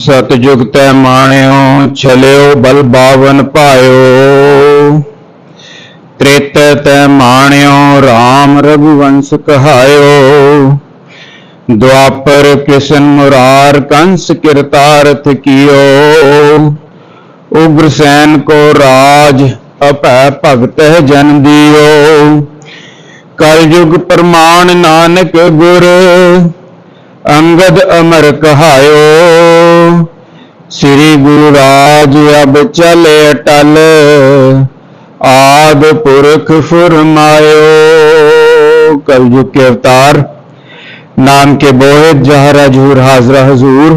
ਸਤਜੁਗ ਤੈ ਮਾਣਿਓ, ਛਲਿਓ, ਬਲ ਬਾਵਨ ਪਾਇਓ ਤ੍ਰੇਤ ਤੈ ਮਾਣਿਓ RAM ਰਘੁਵੰਸ਼ ਕਹਾਇਓ। ਦੁਆਪਰ ਕ੍ਰਿਸ਼ਨ ਮੁਰਾਰ ਕੰਸ ਕਿਰਤਾਰਥ ਕੀਓ ਉਗਰ ਸੈਨ ਕੋ ਰਾਜ ਅਪੈ ਭਗਤ ਜਨ ਦਿਓ। ਕਲਯੁਗ ਪ੍ਰਮਾਣ ਨਾਨਕ ਗੁਰ, ਅੰਗਦ ਅਮਰ ਕਹਾਇਓ। ਸ੍ਰੀ ਗੁਰੂ ਰਾਜ ਅਬ ਚਲੇ ਅਟਲ ਆਦ ਪੁਰਖ ਫਰਮਾਇਓ ਕਲਯੁਗ के अवतार नाम के बोहित जहर हजूर हाजरा हजूर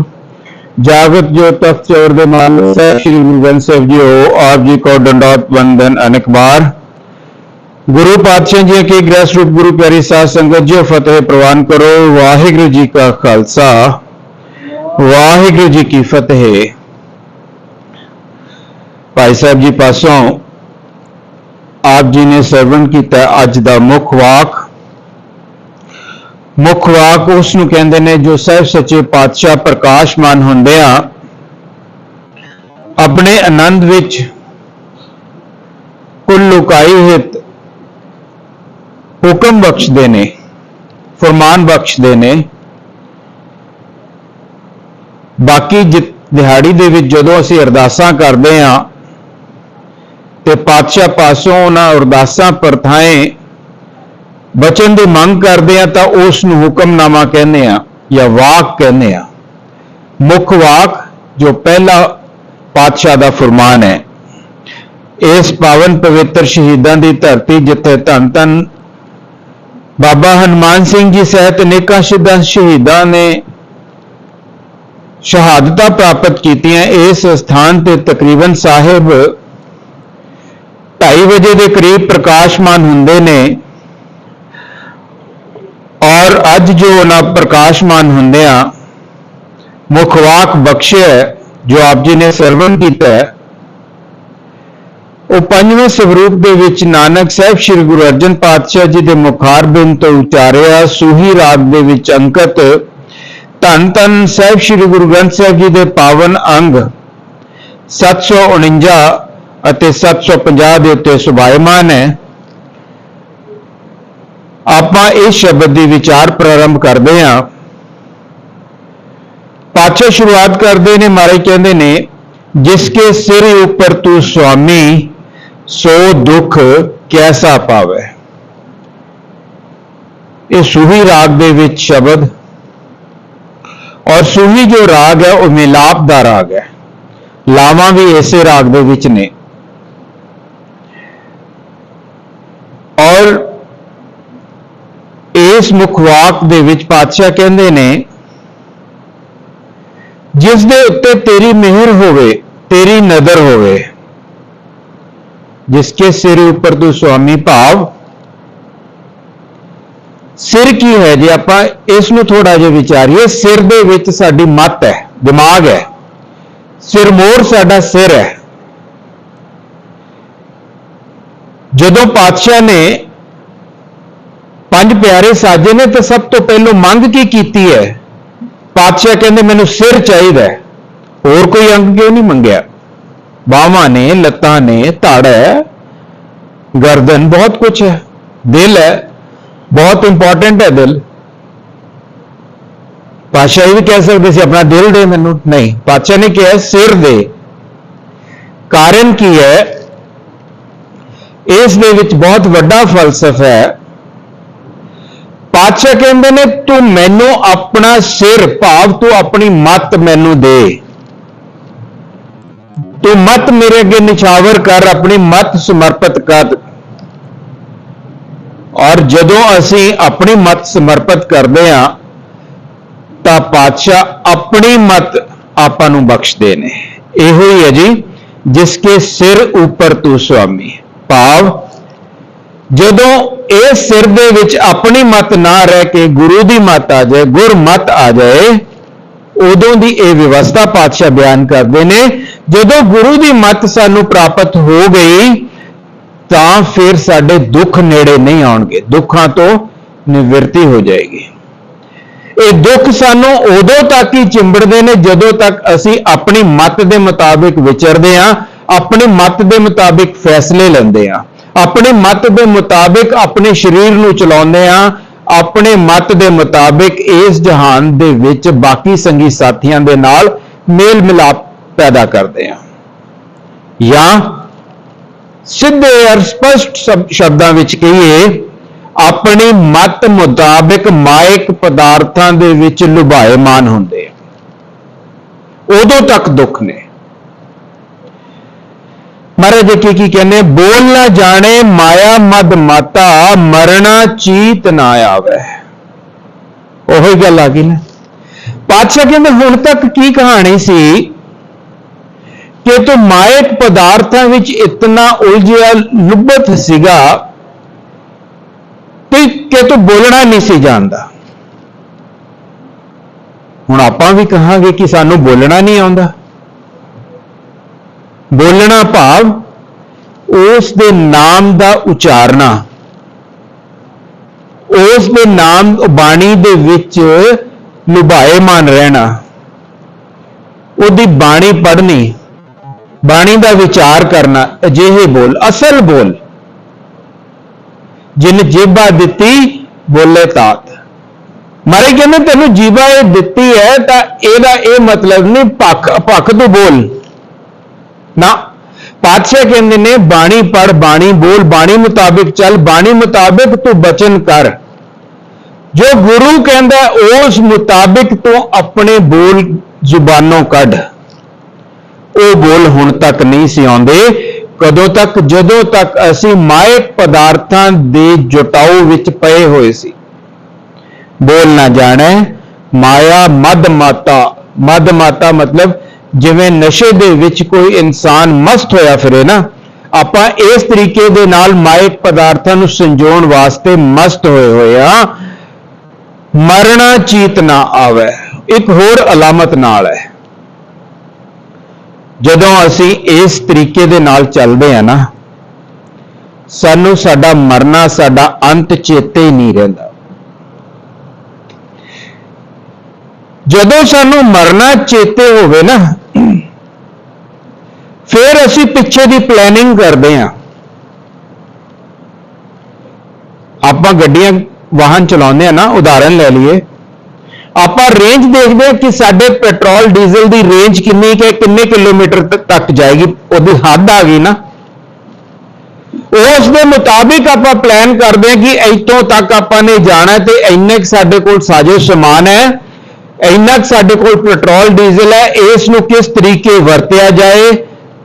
जागत जो तख्त चौर दे मालिक है श्री गुरु ग्रंथ ਸਾਹਿਬ ਜੀ ਆਪ ਜੀ ਕੋ ਡੰਡੋਤ ਵੰਦਨ ਅਨੇਕ ਬਾਰ ਗੁਰੂ ਪਾਤਸ਼ਾਹ ਜੀ ਕੀ ਗ੍ਰਹਿ ਸਰੂਪ ਗੁਰੂ ਪਿਆਰੀ ਸਾਧ ਸੰਗਤ ਜੀ ਫਤਿਹ ਪ੍ਰਵਾਨ ਕਰੋ ਵਾਹਿਗੁਰੂ ਜੀ ਕਾ ਖਾਲਸਾ ਵਾਹਿਗੁਰੂ ਜੀ ਕੀ ਫਤਿਹ। ਭਾਈ ਸਾਹਿਬ ਜੀ ਪਾਸੋਂ ਆਪ ਜੀ ਨੇ ਸਰਵਣ ਕੀਤਾ ਅੱਜ ਦਾ ਮੁੱਖ ਵਾਕ। ਮੁੱਖ ਵਾਕ ਉਸ ਨੂੰ ਕਹਿੰਦੇ ਨੇ ਜੋ ਸਹਿਬ ਸੱਚੇ ਪਾਤਸ਼ਾਹ ਪ੍ਰਕਾਸ਼ਮਾਨ ਹੁੰਦੇ ਆ। ਆਪਣੇ ਆਨੰਦ ਵਿੱਚ ਕੁੱਲ ਲੁਕਾਈ ਹਿਤ ਹੁਕਮ ਬਖਸ਼ਦੇ ਨੇ, ਫਰਮਾਨ ਬਖਸ਼ਦੇ ਨੇ। ਬਾਕੀ ਜਿ- ਦਿਹਾੜੀ ਦੇ ਵਿੱਚ ਜਦੋਂ ਅਸੀਂ ਅਰਦਾਸਾਂ ਕਰਦੇ ਹਾਂ ਤੇ ਪਾਤਸ਼ਾਹ ਪਾਸੋਂ ਉਹਨਾਂ ਅਰਦਾਸਾਂ ਪਰਥਾਏ ਬਚਨ ਦੀ ਮੰਗ ਕਰਦੇ ਆ ਤਾਂ ਉਸ ਨੂੰ ਹੁਕਮਨਾਮਾ ਕਹਿੰਦੇ ਆ ਜਾਂ ਵਾਕ ਕਹਿੰਦੇ ਆ ਮੁੱਖ ਵਾਕ ਜੋ ਪਹਿਲਾ ਪਾਤਸ਼ਾਹ ਦਾ ਫਰਮਾਨ ਹੈ, ਇਸ ਪਾਵਨ ਪਵਿੱਤਰ ਸ਼ਹੀਦਾਂ ਦੀ ਧਰਤੀ ਜਿੱਥੇ ਧੰਨ ਧੰਨ ਬਾਬਾ ਹਨੂਮਾਨ ਸਿੰਘ ਜੀ ਸਹਿਤ ਅਨੇਕਾਂ ਸ਼ਹੀਦਾਂ ਸ਼ਹੀਦਾਂ ਨੇ ਸ਼ਹਾਦਤਾਂ ਪ੍ਰਾਪਤ ਕੀਤੀਆਂ ਇਸ ਸਥਾਨ ਤੇ ਤਕਰੀਬਨ ਸਾਹਿਬ 2:30 ਵਜੇ ਦੇ ਕਰੀਬ ਪ੍ਰਕਾਸ਼ਮਾਨ ਹੁੰਦੇ ਨੇ। ਔਰ ਅੱਜ ਜੋ ਉਹਨਾਂ ਪ੍ਰਕਾਸ਼ਮਾਨ ਹੁੰਦੇ ਆ ਮੁੱਖ ਬਖਸ਼ਿਆ, ਜੋ ਆਪ ਜੀ ਨੇ ਸਰਵਣ ਕੀਤਾ ਉਹ ਪੰਜਵੇਂ ਸਵਰੂਪ ਦੇ ਵਿੱਚ ਨਾਨਕ ਸਾਹਿਬ ਸ੍ਰੀ ਗੁਰੂ ਅਰਜਨ ਪਾਤਸ਼ਾਹ ਜੀ ਦੇ ਮੁਖਾਰ ਬਿੰਦ ਤੋਂ ਉਚਾਰਿਆ ਸੂਹੀ ਰਾਗ ਦੇ ਵਿੱਚ ਅੰਕਤ ਧੰਨ ਧੰਨ ਸਾਹਿਬ ਸ੍ਰੀ ਗੁਰੂ ਗ੍ਰੰਥ ਸਾਹਿਬ ਜੀ ਦੇ ਪਾਵਨ ਅੰਗ 749 ਅਤੇ 750 ਦੇ ਉੱਤੇ ਸੁਭਾਇਮਾਨ ਹੈ। ਆਪਾਂ ਇਸ ਸ਼ਬਦ ਦੀ ਵਿਚਾਰ ਪ੍ਰਾਰੰਭ ਕਰਦੇ ਹਾਂ। ਪਾਛੇ ਸ਼ੁਰੂਆਤ ਕਰਦੇ ਨੇ ਮਾਰੇ ਕਹਿੰਦੇ ਨੇ, ਜਿਸ ਕੇ ਸਿਰ ਉੱਪਰ ਤੂੰ ਸੁਆਮੀ, ਸੋ ਦੁੱਖ ਕੈਸਾ ਪਾਵੇ? ਇਹ ਸੂਹੀ ਰਾਗ ਦੇ ਵਿੱਚ ਸ਼ਬਦ ਔਰ ਸੂਹੀ ਜੋ ਰਾਗ ਹੈ, ਉਹ ਮਿਲਾਪ ਦਾ ਰਾਗ ਹੈ। ਲਾਵਾਂ ਵੀ ਇਸੇ ਰਾਗ ਦੇ ਵਿੱਚ ਨੇ। ਔਰ ਇਸ ਮੁਖਵਾਕ ਦੇ ਵਿੱਚ ਪਾਤਸ਼ਾਹ ਕਹਿੰਦੇ ਨੇ, ਜਿਸ ਦੇ ਉੱਤੇ ਤੇਰੀ ਮਿਹਰ ਹੋਵੇ, ਤੇਰੀ ਨਜ਼ਰ ਹੋਵੇ ਜਿਸਕੇ ਸਿਰ ਉੱਪਰ ਤੂੰ ਸੁਆਮੀ ਭਾਵ ਸਿਰ ਕੀ ਹੈ ਜੇ ਆਪਾਂ ਇਸ ਨੂੰ ਥੋੜਾ ਜਿਹਾ ਵਿਚਾਰੀਏ, ਸਿਰ ਦੇ ਵਿੱਚ ਸਾਡੀ ਮੱਤ ਹੈ, ਦਿਮਾਗ ਹੈ। ਸਿਰ ਮੋਰ ਸਾਡਾ ਸਿਰ ਹੈ। ਜਦੋਂ ਪਾਤਸ਼ਾਹ ਨੇ ਪੰਜ ਪਿਆਰੇ ਸਾਜੇ ਨੇ, ਤਾਂ ਸਭ ਤੋਂ ਪਹਿਲਾਂ ਮੰਗ ਕੀ ਕੀਤੀ ਹੈ? ਪਾਤਸ਼ਾਹ ਕਹਿੰਦੇ, ਮੈਨੂੰ ਸਿਰ ਚਾਹੀਦਾ ਹੋਰ ਕੋਈ ਅੰਗ ਕਿਉਂ ਨਹੀਂ ਮੰਗਿਆ? ਬਾਹਾਂ ਨੇ, ਲੱਤਾਂ ਨੇ, ਧੜ ਹੈ। ਗਰਦਨ ਬਹੁਤ ਕੁਝ ਹੈ। ਦਿਲ ਹੈ। ਬਹੁਤ ਇੰਪੋਰਟੈਂਟ ਹੈ ਦਿਲ। ਪਾਤਸ਼ਾਹ ਇਹ ਵੀ ਕਹਿ ਸਕਦੇ ਸੀ, ਆਪਣਾ ਦਿਲ ਦੇ ਮੈਨੂੰ, ਨਹੀਂ, ਪਾਤਸ਼ਾਹ ਨੇ ਕਿਹਾ, ਸਿਰ ਦੇ। ਕਾਰਨ ਕੀ ਹੈ? ਇਸ ਦੇ ਵਿੱਚ ਬਹੁਤ ਵੱਡਾ ਫਲਸਫਾ ਹੈ। ਪਾਤਸ਼ਾਹ ਕਹਿੰਦੇ ਨੇ, ਤੂੰ ਮੈਨੂੰ ਆਪਣਾ ਸਿਰ, ਭਾਵ ਤੂੰ ਆਪਣੀ ਮੱਤ ਮੈਨੂੰ ਦੇ। ਤੂੰ ਮਤ ਮੇਰੇ ਅੱਗੇ ਨਿਛਾਵਰ ਕਰ, ਆਪਣੀ ਮਤ ਸਮਰਪਿਤ ਕਰ। ਔਰ ਜਦੋਂ ਅਸੀਂ ਆਪਣੀ ਮਤ ਸਮਰਪਿਤ ਕਰਦੇ ਹਾਂ, ਤਾਂ ਪਾਤਸ਼ਾਹ ਆਪਣੀ ਮਤ ਆਪਾਂ ਨੂੰ ਬਖਸ਼ਦੇ ਨੇ। ਇਹੋ ਹੀ ਹੈ ਜੀ, ਜਿਸ ਕੇ ਸਿਰ ਉੱਪਰ ਤੂੰ ਸੁਆਮੀ। ਭਾਵ, ਜਦੋਂ ਇਹ ਸਿਰ ਦੇ ਵਿੱਚ ਆਪਣੀ ਮਤ ਨਾ ਰਹਿ ਕੇ ਗੁਰੂ ਦੀ ਮਤ ਆ ਜਾਏ ਗੁਰ ਮਤ ਆ ਜਾਏ, ਉਦੋਂ ਦੀ ਇਹ ਵਿਵਸਥਾ ਪਾਤਸ਼ਾਹ ਬਿਆਨ ਕਰਦੇ ਨੇ। ਜਦੋਂ ਗੁਰੂ ਦੀ ਮਤ ਸਾਨੂੰ ਪ੍ਰਾਪਤ ਹੋ ਗਈ ਤਾਂ ਫਿਰ ਸਾਡੇ ਦੁੱਖ ਨੇੜੇ ਨਹੀਂ ਆਉਣਗੇ, ਦੁੱਖਾਂ ਤੋਂ ਨਿਵਰਤੀ ਹੋ ਜਾਏਗੀ। ਇਹ ਦੁੱਖ ਸਾਨੂੰ ਉਦੋਂ ਤੱਕ ਹੀ ਚਿੰਬੜਦੇ ਨੇ ਜਦੋਂ ਤੱਕ ਅਸੀਂ ਆਪਣੀ ਮਤ ਦੇ ਮੁਤਾਬਿਕ ਵਿਚਰਦੇ ਹਾਂ, ਆਪਣੀ ਮਤ ਦੇ ਮੁਤਾਬਿਕ ਫੈਸਲੇ ਲੈਂਦੇ ਹਾਂ, ਆਪਣੀ ਮਤ ਦੇ ਮੁਤਾਬਿਕ ਆਪਣੇ ਸਰੀਰ ਨੂੰ ਚਲਾਉਂਦੇ ਹਾਂ, ਆਪਣੇ ਮਤ ਦੇ ਮੁਤਾਬਿਕ ਇਸ ਜਹਾਨ ਦੇ ਵਿੱਚ ਬਾਕੀ ਸੰਗੀ ਸਾਥੀਆਂ ਦੇ ਨਾਲ ਮੇਲ ਮਿਲਾਪ ਪੈਦਾ ਕਰਦੇ ਹਾਂ। ਜਾਂ ਸਿੱਧੇ ਅਰ ਸਪਸ਼ਟ ਸ਼ਬ- ਸ਼ਬਦਾਂ ਵਿੱਚ ਕਹੀਏ, ਆਪਣੀ ਮਤ ਮੁਤਾਬਿਕ ਮਾਇਕ ਪਦਾਰਥਾਂ ਦੇ ਵਿੱਚ ਲੁਭਾਏਮਾਨ ਹੁੰਦੇ ਆ। ਉਦੋਂ ਤੱਕ ਦੁੱਖ ਨੇ। ਮਹਾਰਾਜ ਜੀ ਕੀ ਕੀ ਕਹਿੰਦੇ ਬੋਲ ਨਾ ਜਾਣੇ, ਮਾਇਆ ਮਦ ਮਾਤਾ ਮਰਣਾ ਚੀਤ ਨਾ ਆਵੇ। ਉਹੀ ਗੱਲ ਆ ਗਈ ਨਾ। ਪਾਤਸ਼ਾਹ ਕਹਿੰਦੇ, ਹੁਣ ਤੱਕ ਕੀ ਕਹਾਣੀ ਸੀ? ਕਿ ਮਾਇਕ ਪਦਾਰਥਾਂ ਵਿੱਚ ਇਤਨਾ ਉਲਝਿਆ ਲੁਬਤ ਸੀਗਾ ਕਿ ਕਿ ਬੋਲਣਾ ਨਹੀਂ ਸੀ ਜਾਣਦਾ। ਹੁਣ ਆਪਾਂ ਵੀ ਕਹਾਂਗੇ ਕਿ ਸਾਨੂੰ ਬੋਲਣਾ ਨਹੀਂ ਆਉਂਦਾ। ਬੋਲਣਾ ਭਾਵ ਉਸ ਦੇ ਨਾਮ ਦਾ ਉਚਾਰਨਾ। ਉਸ ਦੇ ਨਾਮ, ਬਾਣੀ ਦੇ ਵਿੱਚ ਲੁਭਾਏਮਾਨ ਰਹਿਣਾ। ਉਹਦੀ ਬਾਣੀ ਪੜ੍ਹਨੀ ਬਾਣੀ ਦਾ ਵਿਚਾਰ ਕਰਨਾ ਅਜਿਹੇ ਬੋਲ, ਅਸਲ ਬੋਲ। ਜਿਨ ਜੀਬਾ ਦਿੱਤੀ, ਬੋਲੇ ਤਾਤ। ਮਾਰੇ ਕਹਿੰਦੇ, ਤੈਨੂੰ ਜੀਬਾ ਇਹ ਦਿੱਤੀ ਹੈ, ਤਾਂ ਇਹਦਾ ਇਹ ਮਤਲਬ ਨਹੀਂ ਪੱਖ ਪੱਖ ਤੋਂ ਬੋਲ। ਨਾ, ਪਾਤਸ਼ਾਹ ਕਹਿੰਦੇ ਨੇ, ਬਾਣੀ ਪੜ ਬਾਣੀ ਬੋਲ, ਬਾਣੀ ਮੁਤਾਬਿਕ ਚੱਲ, ਬਾਣੀ ਮੁਤਾਬਿਕ ਤੂੰ ਬਚਨ ਕਰ। ਜੋ ਗੁਰੂ ਕਹਿੰਦਾ, ਉਸ ਮੁਤਾਬਿਕ ਤੂੰ ਆਪਣੇ ਬੋਲ ਜ਼ੁਬਾਨੋਂ ਕੱਢ। ਉਹ ਬੋਲ ਹੁਣ ਤੱਕ ਨਹੀਂ ਸੀ ਆਉਂਦੇ। ਕਦੋਂ ਤੱਕ? ਜਦੋਂ ਤੱਕ ਅਸੀਂ ਮਾਇਕ ਪਦਾਰਥਾਂ ਦੇ ਜਟਾਓ ਵਿੱਚ ਪਏ ਹੋਏ ਸੀ। ਬੋਲ ਨਾ ਜਾਣੈ, ਮਾਇਆ ਮਦ ਮਾਤਾ। ਮਦ ਮਾਤਾ ਮਤਲਬ ਜਿਵੇਂ ਨਸ਼ੇ ਦੇ ਵਿੱਚ ਕੋਈ ਇਨਸਾਨ ਮਸਤ ਹੋਇਆ ਫਿਰੇ ਨਾ, ਆਪਾਂ ਇਸ ਤਰੀਕੇ ਦੇ ਨਾਲ ਮਾਇਕ ਪਦਾਰਥਾਂ ਨੂੰ ਸੰਜੋਣ ਵਾਸਤੇ ਮਸਤ ਹੋਏ ਹੋਏ ਆ। ਮਰਣਾ ਚੀਤ ਨਾ ਆਵੇ, ਇੱਕ ਹੋਰ ਅਲਾਮਤ ਨਾਲ ਹੈ। ਜਦੋਂ ਅਸੀਂ ਇਸ ਤਰੀਕੇ ਦੇ ਨਾਲ ਚੱਲਦੇ ਆ ਨਾ, ਸਾਨੂੰ ਸਾਡਾ ਮਰਨਾ, ਸਾਡਾ ਅੰਤ ਚੇਤੇ ਹੀ ਨਹੀਂ ਰਹਿੰਦਾ। ਜਦੋਂ ਸਾਨੂੰ ਮਰਨਾ ਚੇਤੇ ਹੋਵੇ ਨਾ, ਫਿਰ ਅਸੀਂ ਪਿੱਛੇ ਦੀ ਪਲੈਨਿੰਗ ਕਰਦੇ ਆ ਆਪਾਂ ਗੱਡੀਆਂ, ਵਾਹਨ ਚਲਾਉਂਦੇ ਆ ਨਾ, ਉਦਾਹਰਨ ਲੈ ਲਈਏ। ਆਪਾਂ ਰੇਂਜ ਦੇਖਦੇ ਹਾਂ ਕਿ ਸਾਡੇ ਪੈਟਰੋਲ ਡੀਜ਼ਲ ਦੀ ਰੇਂਜ ਕਿੰਨੀ ਕਿ ਕਿੰਨੇ ਕਿਲੋਮੀਟਰ ਤੱਕ ਜਾਏਗੀ, ਉਹਦੀ ਹੱਦ ਆ ਗਈ ਨਾ। ਉਸ ਦੇ ਮੁਤਾਬਿਕ ਆਪਾਂ ਪਲਾਨ ਕਰਦੇ ਹਾਂ ਕਿ ਇੱਥੋਂ ਤੱਕ ਆਪਾਂ ਨੇ ਜਾਣਾ ਤੇ ਇੰਨੇ ਕੁ ਸਾਡੇ ਕੋਲ ਸਾਜੋ ਸਮਾਨ ਹੈ, ਇੰਨਾ ਕੁ ਸਾਡੇ ਕੋਲ ਪੈਟਰੋਲ ਡੀਜ਼ਲ ਹੈ ਇਸ ਨੂੰ ਕਿਸ ਤਰੀਕੇ ਵਰਤਿਆ ਜਾਏ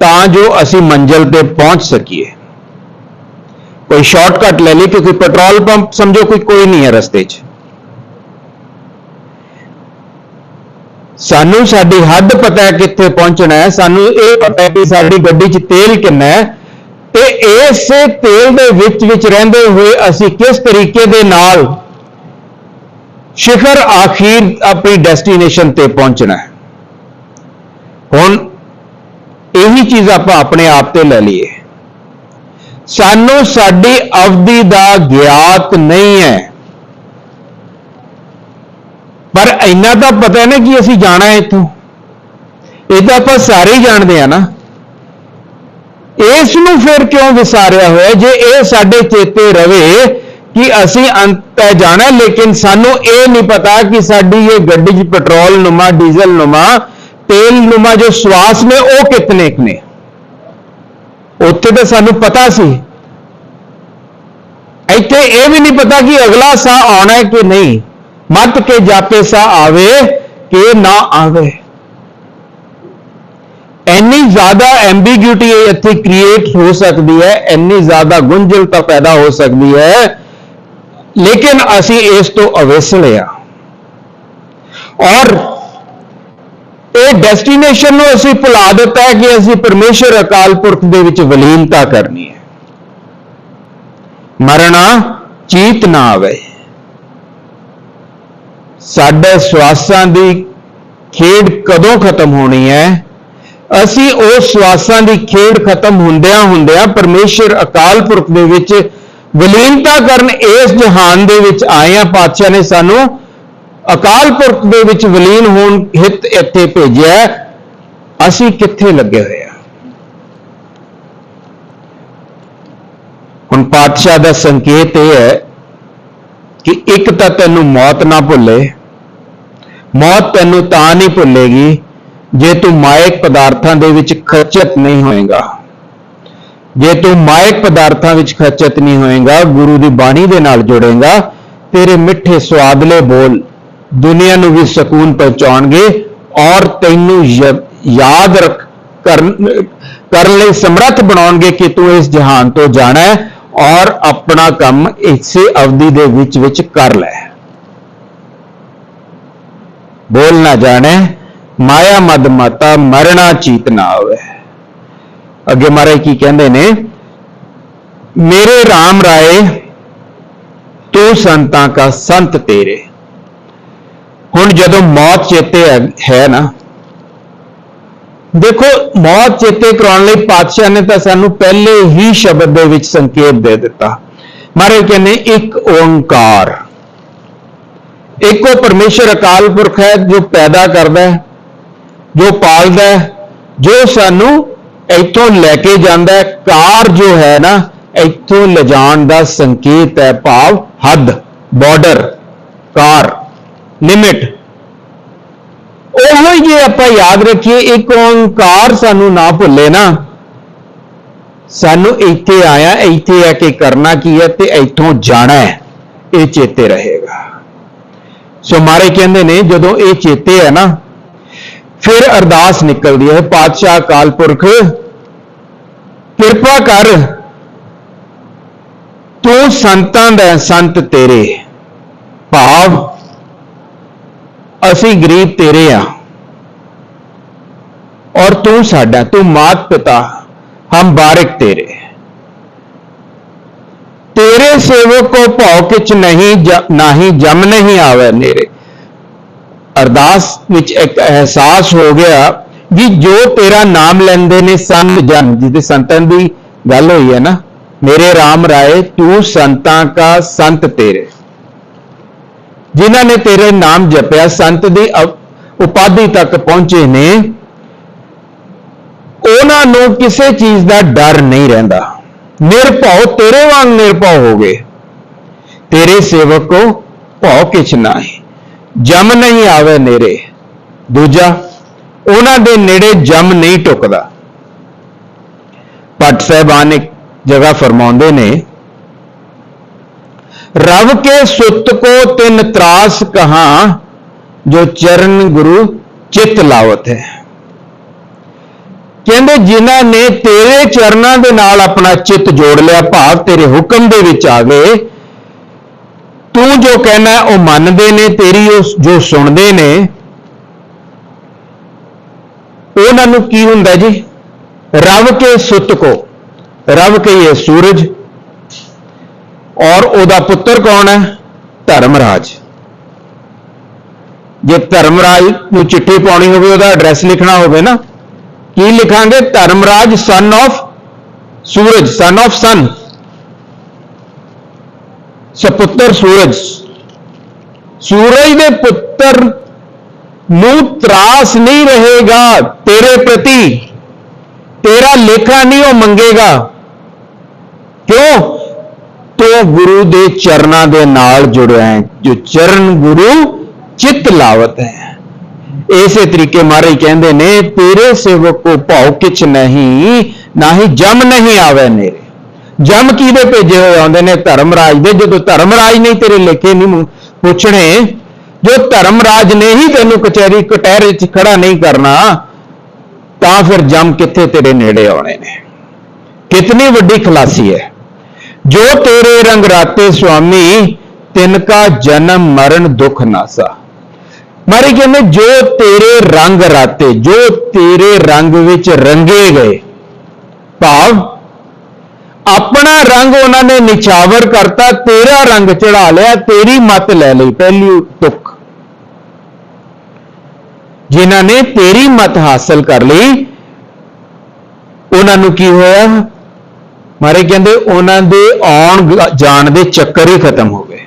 ਤਾਂ ਜੋ ਅਸੀਂ ਮੰਜ਼ਿਲ ਤੇ ਪਹੁੰਚ ਸਕੀਏ। ਕੋਈ ਸ਼ਾਰਟਕਟ ਲੈ ਲਈ, ਕਿਉਂਕਿ ਪੈਟਰੋਲ ਪੰਪ ਸਮਝੋ ਕੋਈ ਕੋਈ ਨਹੀਂ ਹੈ ਰਸਤੇ 'ਚ। ਸਾਨੂੰ ਸਾਡੀ ਹੱਦ ਪਤਾ ਹੈ ਕਿੱਥੇ ਪਹੁੰਚਣਾ ਹੈ, ਸਾਨੂੰ ਇਹ ਪਤਾ ਹੈ ਕਿ ਸਾਡੀ ਗੱਡੀ 'ਚ ਤੇਲ ਕਿੰਨਾ ਹੈ ਤੇ ਇਸੇ ਤੇਲ ਦੇ ਵਿੱਚ ਵਿੱਚ ਰਹਿੰਦੇ ਹੋਏ ਅਸੀਂ ਕਿਸ ਤਰੀਕੇ ਦੇ ਨਾਲ ਸ਼ਿਖਰ ਆਖੀਰ ਆਪਣੀ ਡੈਸਟੀਨੇਸ਼ਨ ਤੇ ਪਹੁੰਚਣਾ ਹੈ। ਹੁਣ ਇਹੀ ਚੀਜ਼ ਆਪਾਂ ਆਪਣੇ ਆਪ ਤੇ ਲੈ ਲਈਏ। ਸਾਨੂੰ ਸਾਡੀ ਅਵਧੀ ਦਾ ਗਿਆਤ ਨਹੀਂ ਹੈ। ਪਰ ਇੰਨਾ ਤਾਂ ਪਤਾ ਹੈ ਨਾ ਕਿ ਅਸੀਂ ਜਾਣਾ ਹੈ ਇੱਥੋਂ। ਇਹ ਤਾਂ ਆਪਾਂ ਸਾਰੇ ਹੀ ਜਾਣਦੇ ਆ ਨਾ। ਇਸ ਨੂੰ ਫਿਰ ਕਿਉਂ ਵਿਸਾਰਿਆ ਹੋਇਆ ਜੇ ਇਹ ਸਾਡੇ ਚੇਤੇ ਰਵੇ ਕਿ ਅਸੀਂ ਅੰਤ ਜਾਣਾ, ਲੇਕਿਨ ਸਾਨੂੰ ਇਹ ਨਹੀਂ ਪਤਾ ਕਿ ਸਾਡੀ ਇਹ ਗੱਡੀ 'ਚ ਪੈਟਰੋਲ ਨੁਮਾ, ਡੀਜ਼ਲ ਨੁਮਾ, ਤੇਲ ਨੁਮਾ ਜੋ ਸਵਾਸ ਨੇ, ਉਹ ਕਿਤਨੇ ਕੁ ਨੇ? ਉੱਥੇ ਤਾਂ ਸਾਨੂੰ ਪਤਾ ਸੀ। ਇੱਥੇ ਇਹ ਵੀ ਨਹੀਂ ਪਤਾ ਕਿ ਅਗਲਾ ਸਾਹ ਆਉਣਾ ਹੈ ਕਿ ਨਹੀਂ। ਮਤ ਕੇ ਜਾਪੇ ਸਾ ਆਵੇ ਕਿ ਨਾ ਆਵੇ। ਇੰਨੀ ਜ਼ਿਆਦਾ ਐਂਬੀਗਿਊਟੀ ਇੱਥੇ ਕ੍ਰੀਏਟ ਹੋ ਸਕਦੀ ਹੈ ਇੰਨੀ ਜ਼ਿਆਦਾ ਗੁੰਝਲਤਾ ਪੈਦਾ ਹੋ ਸਕਦੀ ਹੈ, ਲੇਕਿਨ ਅਸੀਂ ਇਸ ਤੋਂ ਅਵੇਸਲੇ ਆ ਔਰ ਇਹ ਡੈਸਟੀਨੇਸ਼ਨ ਨੂੰ ਅਸੀਂ ਭੁਲਾ ਦਿੱਤਾ ਹੈ ਕਿ ਅਸੀਂ ਪਰਮੇਸ਼ਰ ਅਕਾਲ ਪੁਰਖ ਦੇ ਵਿੱਚ ਵਲੀਨਤਾ ਕਰਨੀ ਹੈ। ਮਰਨਾ ਚੀਤ ਨਾ ਆਵੇ। ਸਾਡੇ ਸਵਾਸਾਂ ਦੀ ਖੇਡ ਕਦੋਂ ਖਤਮ ਹੋਣੀ ਹੈ? ਅਸੀਂ ਉਸ ਸਵਾਸਾਂ ਦੀ ਖੇਡ ਖਤਮ ਹੁੰਦਿਆਂ ਹੁੰਦਿਆਂ ਪਰਮੇਸ਼ਰ ਅਕਾਲ ਪੁਰਖ ਦੇ ਵਿੱਚ ਵਿਲੀਨਤਾ ਕਰਨ ਇਸ ਜਹਾਨ ਦੇ ਵਿੱਚ ਆਏ ਆ ਪਾਤਸ਼ਾਹ ਨੇ ਸਾਨੂੰ ਅਕਾਲ ਪੁਰਖ ਦੇ ਵਿੱਚ ਵਿਲੀਨ ਹੋਣ ਹਿੱਤ ਇੱਥੇ ਭੇਜਿਆ ਅਸੀਂ ਕਿੱਥੇ ਲੱਗੇ ਹੋਏ ਆ ਹੁਣ ਪਾਤਸ਼ਾਹ ਦਾ ਸੰਕੇਤ ਇਹ ਹੈ ਕਿ ਇੱਕ ਤਾਂ ਤੈਨੂੰ ਮੌਤ ਨਾ ਭੁੱਲੇ ਮੌਤ ਤੈਨੂੰ ਤਾਂ ਨਹੀਂ ਭੁੱਲੇਗੀ ਜੇ ਤੂੰ ਮਾਇਕ ਪਦਾਰਥਾਂ ਦੇ ਵਿੱਚ ਖਚਤ ਨਹੀਂ ਹੋਏਗਾ। ਜੇ ਤੂੰ ਮਾਇਕ ਪਦਾਰਥਾਂ ਵਿੱਚ ਖਚਤ ਨਹੀਂ ਹੋਏਗਾ, ਗੁਰੂ ਦੀ ਬਾਣੀ ਦੇ ਨਾਲ ਜੁੜੇਗਾ, ਤੇਰੇ ਮਿੱਠੇ ਸਵਾਦਲੇ ਬੋਲ ਦੁਨੀਆ ਨੂੰ ਵੀ ਸਕੂਨ ਪਹੁੰਚਾਉਣਗੇ ਔਰ ਤੈਨੂੰ ਯਾਦ ਰੱਖ, ਕਰਨ ਕਰਨ ਲਈ ਸਮਰੱਥ ਬਣਾਉਣਗੇ ਕਿ ਤੂੰ ਇਸ ਜਹਾਨ ਤੋਂ ਜਾਣਾ ਹੈ ਔਰ ਆਪਣਾ ਕੰਮ ਇਸੇ ਅਵਧੀ ਦੇ ਵਿੱਚ ਵਿੱਚ ਕਰ ਲੈ। ਬੋਲ ਨਾ ਜਾਣੇ, ਮਾਇਆ ਮਦ ਮਾਤਾ ਮਰਣਾ ਚੀਤ ਨਾ ਹੋਵੇ ਅੱਗੇ ਮਹਾਰਾਜ ਕੀ ਕਹਿੰਦੇ ਨੇ, ਮੇਰੇ RAM ਰਾਏ, ਤੂੰ ਸੰਤਾਂ ਕਾ ਸੰਤ ਤੇਰੇ। ਹੁਣ ਜਦੋਂ ਮੌਤ ਚੇਤੇ ਹੈ- ਹੈ ਨਾ, ਦੇਖੋ ਮੌਤ ਚੇਤੇ ਕਰਾਉਣ ਲਈ ਪਾਤਸ਼ਾਹ ਨੇ ਤਾਂ ਸਾਨੂੰ ਪਹਿਲੇ ਹੀ ਸ਼ਬਦ ਦੇ ਵਿੱਚ ਸੰਕੇਤ ਦੇ ਦਿੱਤਾ। ਮਹਾਰਾਜ ਕਹਿੰਦੇ, ਇੱਕ ਓੰਕਾਰ। ਇੱਕੋ ਪਰਮੇਸ਼ਰ ਅਕਾਲ ਪੁਰਖ ਹੈ ਜੋ ਪੈਦਾ ਕਰਦਾ ਹੈ, ਜੋ ਪਾਲਦਾ ਹੈ, ਜੋ ਸਾਨੂੰ ਇੱਥੋਂ ਲੈ ਕੇ ਜਾਂਦਾ ਹੈ, ਕਾਰ ਜੋ ਹੈ ਨਾ, ਇੱਥੋਂ ਲਿਜਾਣ ਦਾ ਸੰਕੇਤ ਹੈ, ਭਾਵ ਹੱਦ ਬਾਰਡਰ ਕਾਰ ਲਿਮਿਟ ਉਹੋ ਹੀ ਜੇ ਆਪਾਂ ਯਾਦ ਰੱਖੀਏ, ਇੱਕ ਓੰਕਾਰ ਸਾਨੂੰ ਨਾ ਭੁੱਲੇ ਨਾ, ਸਾਨੂੰ ਇੱਥੇ ਆਇਆ, ਇੱਥੇ ਆ ਕੇ ਕਰਨਾ ਕੀ ਹੈ ਤੇ ਇੱਥੋਂ ਜਾਣਾ ਹੈ, ਇਹ ਚੇਤੇ ਰਹੇਗਾ। ਸੋ ਮਾਰੇ ਕਹਿੰਦੇ ਨੇ, ਜਦੋਂ ਇਹ ਚੇਤੇ ਹੈ ਨਾ, ਫਿਰ ਅਰਦਾਸ ਨਿਕਲਦੀ ਹੈ, ਪਾਤਸ਼ਾਹ ਅਕਾਲ ਪੁਰਖ, ਕਿਰਪਾ ਕਰ, ਤੂੰ ਸੰਤਾਂ ਦਾ ਸੰਤ ਤੇਰੇ, ਭਾਵ ਅਸੀਂ ਗਰੀਬ ਤੇਰੇ ਆ, ਔਰ ਤੂੰ ਸਾਡਾ, ਤੂੰ ਮਾਤ ਪਿਤਾ ਹਮ ਬਾਰਿਕ ਤੇਰੇ। ਤੇਰੇ ਸੇਵਕ ਕੋ ਭਉ ਕਿਛ ਨਹੀਂ ਜ- ਨਾਹੀ ਜਮ ਨਹੀਂ ਆਵੇ ਨੇਰੇ। ਅਰਦਾਸ ਵਿੱਚ ਇੱਕ ਅਹਿਸਾਸ ਹੋ ਗਿਆ ਵੀ ਜੋ ਤੇਰਾ ਨਾਮ ਲੈਂਦੇ ਨੇ ਸੰਤ ਜਨ, ਜਿਹਦੇ ਸੰਤਾਂ ਦੀ ਗੱਲ ਹੋਈ ਹੈ ਨਾ, ਮੇਰੇ RAM ਰਾਏ, ਤੂੰ ਸੰਤਾਂ ਕਾ ਸੰਤ ਤੇਰੇ। ਜਿਨ੍ਹਾਂ ਨੇ ਤੇਰੇ ਨਾਮ ਜਪਿਆ, ਸੰਤ ਦੀ ਅਵ- ਉਪਾਧੀ ਤੱਕ ਪਹੁੰਚੇ ਨੇ, ਉਹਨਾਂ ਨੂੰ ਕਿਸੇ ਚੀਜ਼ ਦਾ ਡਰ ਨਹੀਂ ਰਹਿੰਦਾ। ਨਿਰਭਉ, ਤੇਰੇ ਵਾਂਗ ਨਿਰਭਉ ਹੋ ਗਏ ਤੇਰੇ ਸੇਵਕ ਕੋ ਭਉ ਕਿਛ ਨਾਹੀ। ਜਮ ਨਹੀਂ ਆਵੇ ਨੇਰੇ। ਦੂਜਾ, ਉਹਨਾਂ ਦੇ ਨੇੜੇ ਜਮ ਨਹੀਂ ਟੁਕਦਾ। ਭੱਟ ਸਾਹਿਬਾਨ ਇੱਕ ਜਗ੍ਹਾ ਫਰਮਾਉਂਦੇ ਨੇ, ਰਵ ਕੇ ਸੁੱਤ ਕੋ ਤਿਨ ਤਰਾਸ ਕਹਾ, ਜੋ ਚਰਨ ਗੁਰੂ ਚਿਤ ਲਾਵਤ ਹੈ। ਕਹਿੰਦੇ ਜਿਨ੍ਹਾਂ ਨੇ ਤੇਰੇ ਚਰਨਾਂ ਦੇ ਨਾਲ ਆਪਣਾ ਚਿੱਤ ਜੋੜ ਲਿਆ, ਭਾਵ ਤੇਰੇ ਹੁਕਮ ਦੇ ਵਿੱਚ ਆ ਗਏ। ਤੂੰ ਜੋ ਕਹਿਣਾ, ਉਹ ਮੰਨਦੇ ਨੇ, ਤੇਰੀ ਉਹ ਜੋ ਸੁਣਦੇ ਨੇ। ਉਹਨਾਂ ਨੂੰ ਕੀ ਹੁੰਦਾ ਜੀ? ਰਵ ਕੇ ਸੁੱਤ ਕੋ, ਰਵ ਕਹੀਏ ਸੂਰਜ, ਔਰ ਉਹਦਾ ਪੁੱਤਰ ਕੌਣ ਹੈ? ਧਰਮਰਾਜ। ਜੇ ਧਰਮਰਾਜ ਨੂੰ ਚਿੱਠੀ ਪਾਉਣੀ ਹੋਵੇ, ਉਹਦਾ ਐਡਰੈਸ ਲਿਖਣਾ ਹੋਵੇ ਨਾ ਕੀ ਲਿਖਾਂਗੇ? Dharmraj son of Suraj son of sun ਸਪੁੱਤਰ ਸੂਰਜ। ਸੂਰਜ ਦੇ ਪੁੱਤਰ ਨੂੰ ਤਰਾਸ ਨਹੀਂ ਰਹੇਗਾ ਤੇਰੇ ਪ੍ਰਤੀ। ਤੇਰਾ ਲੇਖਾ ਨਹੀਂ ਉਹ ਮੰਗੇਗਾ। ਕਿਉਂ? ਤੂੰ ਗੁਰੂ ਦੇ ਚਰਨਾਂ ਦੇ ਨਾਲ ਜੁੜਿਆ ਹੈ। ਜੋ ਚਰਨ ਗੁਰੂ ਚਿੱਤ ਲਾਵਤ ਹੈ। ਇਸੇ ਤਰੀਕੇ ਮਾਰੇ ਕਹਿੰਦੇ ਨੇ, ਤੇਰੇ ਸੇਵਕ ਕੋ ਭਾਉ ਕਿਛ ਨਹੀਂ ਨਾਹੀ ਜਮ ਨਹੀਂ ਆਵੇ ਨੇਰੇ ਜਮ ਕਿਹਦੇ ਭੇਜੇ ਹੋਏ ਆਉਂਦੇ ਨੇ? ਧਰਮ ਰਾਜ ਦੇ। ਜਦੋਂ ਧਰਮ ਰਾਜ ਨਹੀਂ ਤੇਰੇ ਲੇਖੇ ਨਹੀਂ ਪੁੱਛਣੇ, ਜੋ ਧਰਮ ਰਾਜ ਨੇ ਹੀ ਤੈਨੂੰ ਕਚਹਿਰੀ ਕਟਹਿਰੇ 'ਚ ਖੜਾ ਨਹੀਂ ਕਰਨਾ, ਤਾਂ ਫਿਰ ਜਮ ਕਿੱਥੇ ਤੇਰੇ ਨੇੜੇ ਆਉਣੇ ਨੇ? ਕਿਤਨੀ ਵੱਡੀ ਖਲਾਸੀ ਹੈ। ਜੋ ਤੇਰੇ ਰੰਗ ਰਾਤੇ ਸੁਆਮੀ, ਤਿਨ ਕਾ ਜਨਮ ਮਰਨ ਦੁਖ ਨਾਸਾ। ਮਾਰੀ ਕਹਿੰਦੇ ਜੋ ਤੇਰੇ ਰੰਗ ਰਾਤੇ, ਜੋ ਤੇਰੇ ਰੰਗ ਵਿੱਚ ਰੰਗੇ ਗਏ, ਭਾਵ ਆਪਣਾ ਰੰਗ ਉਹਨਾਂ ਨੇ ਨਿਛਾਵਰ ਕਰਤਾ, ਤੇਰਾ ਰੰਗ ਚੜਾ ਲਿਆ, ਤੇਰੀ ਮਤ ਲੈ ਲਈ, ਪਹਿਲੀ ਤੁਕ ਜਿਨ੍ਹਾਂ ਨੇ ਤੇਰੀ ਮਤ ਹਾਸਲ ਕਰ ਲਈ, ਉਹਨਾਂ ਨੂੰ ਕੀ ਹੋਇਆ? ਮਾਰੇ ਕਹਿੰਦੇ ਉਹਨਾਂ ਦੇ ਆਉਣ ਜਾਣ ਦੇ ਚੱਕਰ ਹੀ ਖਤਮ ਹੋ ਗਏ।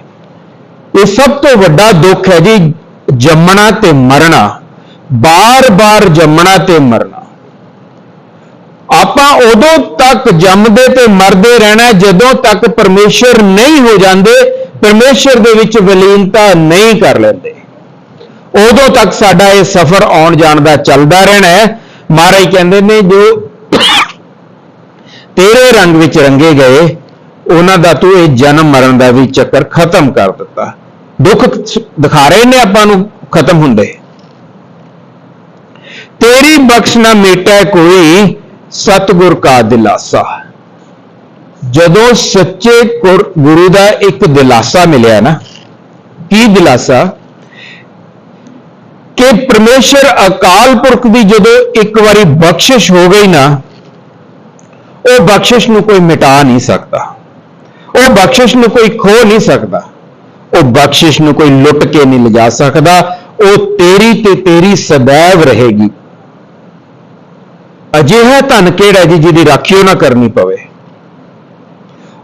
ਇਹ ਸਭ ਤੋਂ ਵੱਡਾ ਦੁੱਖ ਹੈ ਜੀ ਜੰਮਣਾ ਤੇ ਮਰਨਾ, ਬਾਰ-ਬਾਰ ਜੰਮਣਾ ਤੇ ਮਰਨਾ। ਆਪਾਂ ਉਦੋਂ ਤੱਕ ਜੰਮਦੇ ਤੇ ਮਰਦੇ ਰਹਿਣਾ ਜਦੋਂ ਤੱਕ ਪਰਮੇਸ਼ਰ ਨਹੀਂ ਹੋ ਜਾਂਦੇ, ਪਰਮੇਸ਼ਰ ਦੇ ਵਿੱਚ ਵਿਲੀਨਤਾ ਨਹੀਂ ਕਰ ਲੈਂਦੇ। ਉਦੋਂ ਤੱਕ ਸਾਡਾ ਇਹ ਸਫ਼ਰ ਆਉਣ ਜਾਣ ਦਾ ਚੱਲਦਾ ਰਹਿਣਾ ਹੈ। ਮਹਾਰਾਜ ਕਹਿੰਦੇ ਨੇ, ਜੋ ਤੇਰੇ ਰੰਗ ਵਿੱਚ ਰੰਗੇ ਗਏ, ਉਹਨਾਂ ਦਾ ਤੂੰ ਇਹ ਜਨਮ ਮਰਨ ਦਾ ਵੀ ਚੱਕਰ ਖਤਮ ਕਰ ਦਿੱਤਾ। ਦੁੱਖ ਦਿਖਾ ਰਹੇ ਨੇ ਆਪਾਂ ਨੂੰ, ਖਤਮ ਹੁੰਦੇ। ਤੇਰੀ ਬਖਸ਼ ਨਾ ਮੇਟੈ ਕੋਈ, ਸਤਗੁਰ ਕਾ ਦਿਲਾਸਾ। ਜਦੋਂ ਸੱਚੇ ਗੁਰੂ ਦਾ ਇੱਕ ਦਿਲਾਸਾ ਮਿਲਿਆ ਨਾ, ਕੀ ਦਿਲਾਸਾ? ਕਿ ਪਰਮੇਸ਼ਰ ਅਕਾਲ ਪੁਰਖ ਦੀ ਜਦੋਂ ਇੱਕ ਵਾਰੀ ਬਖਸ਼ਿਸ਼ ਹੋ ਗਈ ਨਾ, ਉਹ ਬਖਸ਼ਿਸ਼ ਨੂੰ ਕੋਈ ਮਿਟਾ ਨਹੀਂ ਸਕਦਾ। ਉਹ ਬਖਸ਼ਿਸ਼ ਨੂੰ ਕੋਈ ਖੋ ਨਹੀਂ ਸਕਦਾ। ਉਹ ਬਖਸ਼ਿਸ਼ ਨੂੰ ਕੋਈ ਲੁੱਟ ਕੇ ਨਹੀਂ ਲਿਜਾ ਸਕਦਾ, ਉਹ ਤੇਰੀ ਤੇ ਤੇਰੀ ਸदैव ਰਹੇਗੀ। ਅਜਿਹਾ ਧਨ ਕਿਹੜਾ ਜੀ ਜਿਹਦੀ ਰਾਖਿਓ ਨਾ ਕਰਨੀ ਪਵੇ?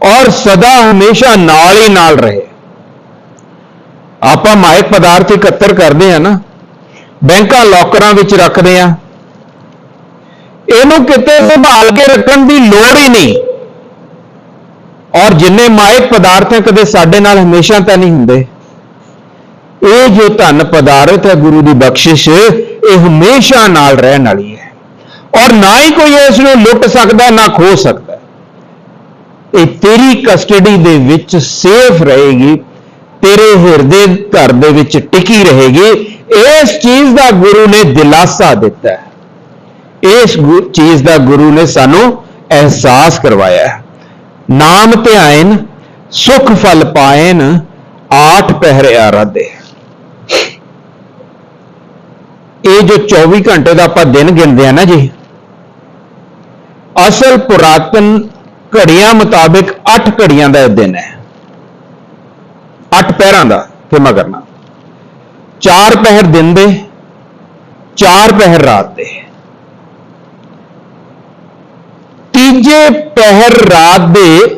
ਔਰ ਸਦਾ ਹਮੇਸ਼ਾ ਨਾਲ ਹੀ ਨਾਲ ਰਹੇ। ਆਪਾਂ ਮਾਇਕ ਪਦਾਰਥ ਇਕੱਤਰ ਕਰਦੇ ਆ ਨਾ, ਬੈਂਕਾਂ ਲੋਕਰਾਂ ਵਿੱਚ ਰੱਖਦੇ ਆ ਇਹਨੂੰ ਕਿਤੇ ਸੰਭਾਲ ਕੇ ਰੱਖਣ ਦੀ ਲੋੜ ਹੀ ਨਹੀਂ। ਔਰ ਜਿੰਨੇ ਮਾਇਕ ਪਦਾਰਥ ਹੈ, ਕਦੇ ਸਾਡੇ ਨਾਲ ਹਮੇਸ਼ਾ ਤਾਂ ਨਹੀਂ ਹੁੰਦੇ। ਇਹ ਜੋ ਧਨ ਪਦਾਰਥ ਹੈ, ਗੁਰੂ ਦੀ ਬਖਸ਼ਿਸ਼, ਇਹ ਹਮੇਸ਼ਾ ਨਾਲ ਰਹਿਣ ਵਾਲੀ ਹੈ। ਔਰ ਨਾ ਹੀ ਕੋਈ ਇਸ ਨੂੰ ਲੁੱਟ ਸਕਦਾ, ਨਾ ਖੋ ਸਕਦਾ। ਇਹ ਤੇਰੀ ਕਸਟਡੀ ਦੇ ਵਿੱਚ ਸੇਫ ਰਹੇਗੀ, ਤੇਰੇ ਹਿਰਦੇ ਘਰ ਦੇ ਵਿੱਚ ਟਿਕੀ ਰਹੇਗੀ। ਇਸ ਚੀਜ਼ ਦਾ ਗੁਰੂ ਨੇ ਦਿਲਾਸਾ ਦਿੱਤਾ ਹੈ। ਇਸ ਗੁ- ਚੀਜ਼ ਦਾ ਗੁਰੂ ਨੇ ਸਾਨੂੰ ਅਹਿਸਾਸ ਕਰਵਾਇਆ ਹੈ। ਨਾਮ ਧਿਆਇਨ, ਸੁਖ ਫਲ ਪਾਇਨ, ਆਠ ਪਹਿਰੇ ਆਰਾਧੇ। ਇਹ ਜੋ 24 ਘੰਟੇ ਦਾ ਆਪਾਂ ਦਿਨ ਗਿਣਦੇ ਆ ਨਾ ਜੀ, ਅਸਲ ਪੁਰਾਤਨ ਘੜੀਆਂ ਮੁਤਾਬਿਕ 8 ਘੜੀਆਂ ਦਾ ਇਹ ਦਿਨ ਹੈ। 8 ਪਹਿਰਾਂ ਦਾ ਕਿਮਾ ਕਰਨਾ। 4 ਪਹਿਰ ਦਿਨ ਦੇ 4 ਪਹਿਰ ਰਾਤ ਦੇ। ਤੀਜੇ ਪਹਿਰ ਰਾਤ ਦੇ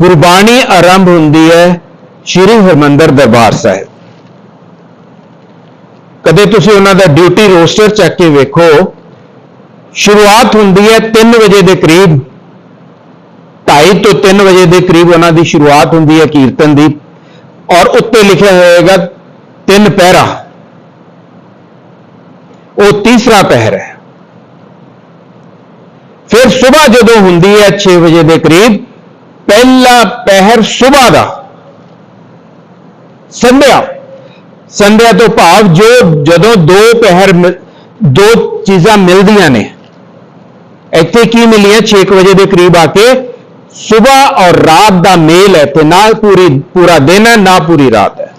ਗੁਰਬਾਣੀ ਆਰੰਭ ਹੁੰਦੀ ਹੈ ਸ਼੍ਰੀ ਹਰਮੰਦਰ ਦਰਬਾਰ ਸਾਹਿਬ। ਕਦੇ ਤੁਸੀਂ ਉਹਨਾਂ ਦਾ ਡਿਊਟੀ ਰੋਸਟਰ ਚੱਕ ਕੇ ਵੇਖੋ, ਸ਼ੁਰੂਆਤ ਹੁੰਦੀ ਹੈ 3 ਵਜੇ ਦੇ ਕਰੀਬ। 2:30 ਤੋਂ 3 ਵਜੇ ਦੇ ਕਰੀਬ ਉਹਨਾਂ ਦੀ ਸ਼ੁਰੂਆਤ ਹੁੰਦੀ ਹੈ ਕੀਰਤਨ ਦੀ ਔਰ ਉੱਤੇ ਲਿਖਿਆ ਹੋਏਗਾ ਤਿੰਨ ਪਹਿਰਾ। ਉਹ ਤੀਸਰਾ ਪਹਿਰ ਹੈ। ਫਿਰ ਸਵੇਰ ਜਦੋਂ ਹੁੰਦੀ ਹੈ 6 ਵਜੇ ਦੇ ਕਰੀਬ, ਪਹਿਲਾ ਪਹਿਰ ਸਵੇਰ ਦਾ। ਸੰਧਿਆ। ਸੰਧਿਆ ਤੋਂ ਭਾਵ ਜੋ ਜਦੋਂ ਦੋ ਪਹਿਰ ਮਿਲ- ਦੋ ਚੀਜ਼ਾਂ ਮਿਲਦੀਆਂ ਨੇ, ਇੱਥੇ ਕੀ ਮਿਲੀ ਹੈ 6 ਵਜੇ ਦੇ ਕਰੀਬ ਆ ਕੇ ਸਵੇਰ ਔਰ ਰਾਤ ਦਾ ਮੇਲ ਹੈ ਤੇ ਨਾ ਪੂਰੀ, ਪੂਰਾ ਦਿਨ ਹੈ, ਨਾ ਪੂਰੀ ਰਾਤ ਹੈ।